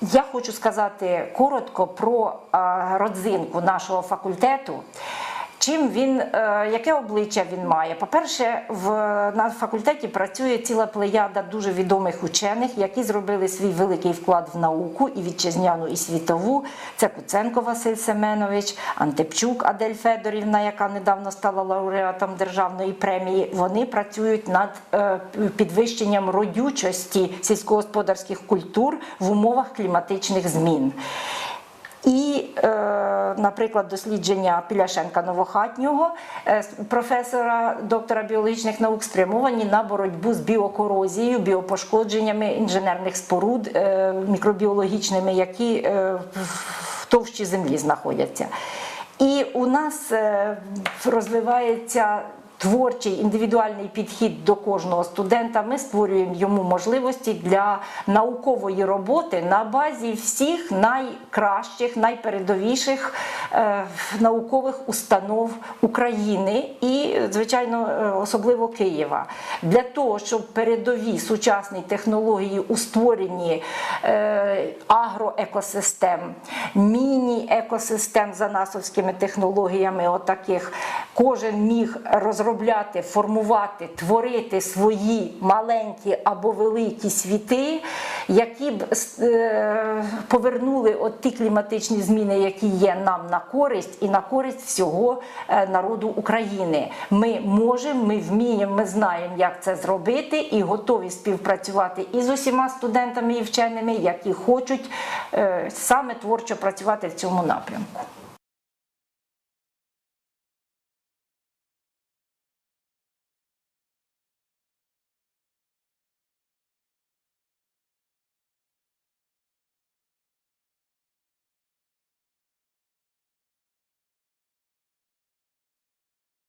Я хочу сказати коротко про родзинку нашого факультету. Чим він, е, яке обличчя він має? По-перше, на факультеті працює ціла плеяда дуже відомих учених, які зробили свій великий вклад в науку і вітчизняну, і світову. Це Куценко Василь Семенович, Антепчук Адель Федорівна, яка недавно стала лауреатом державної премії. Вони працюють над е, підвищенням родючості сільськогосподарських культур в умовах кліматичних змін. І, е, наприклад, дослідження Піляшенка Новохатнього, е, професора, доктора біологічних наук, спрямовані на боротьбу з біокорозією, біопошкодженнями інженерних споруд е, мікробіологічними, які е, в товщі землі знаходяться. І у нас розвивається творчий індивідуальний підхід до кожного студента. Ми створюємо йому можливості для наукової роботи на базі всіх найкращих, найпередовіших е, наукових установ України і, звичайно, е, особливо Києва. Для того, щоб передові сучасні технології у створенні е, агроекосистем, міні-екосистем за насовськими технологіями, отаких, кожен міг розробляти, формувати, творити свої маленькі або великі світи, які б е, повернули от ті кліматичні зміни, які є нам на користь, і на користь всього е, народу України. Ми можемо, ми вміємо, ми знаємо, як це зробити, і готові співпрацювати і з усіма студентами і вченими, які хочуть е, саме творчо працювати в цьому напрямку.